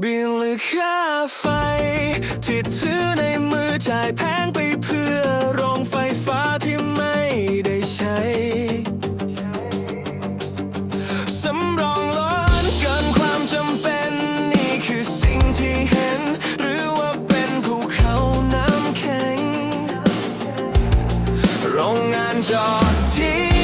บินหรือค่าไฟ ที่ถือในมือจ่ายแพงไปเพื่อโรงไฟฟ้าที่ไม่ได้ใช้ สำรองล้นเกินความจำเป็น นี่คือสิ่งที่เห็น หรือว่าเป็นภูเขาน้ำแข็ง โรงงานจอดทิ้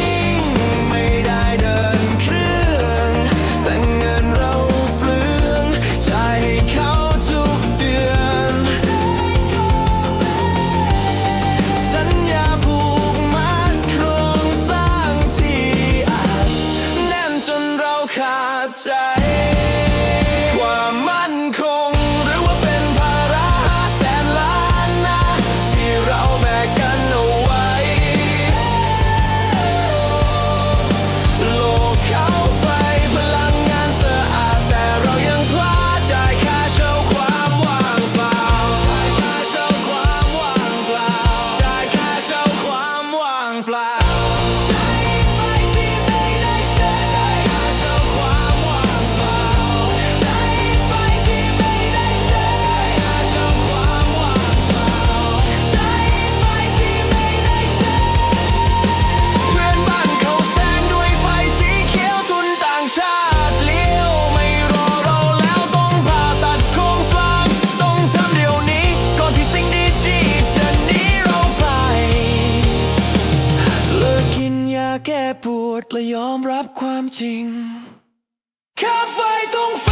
ใจ ดและยอมรับความจริง แค่ไฟต้องไฟ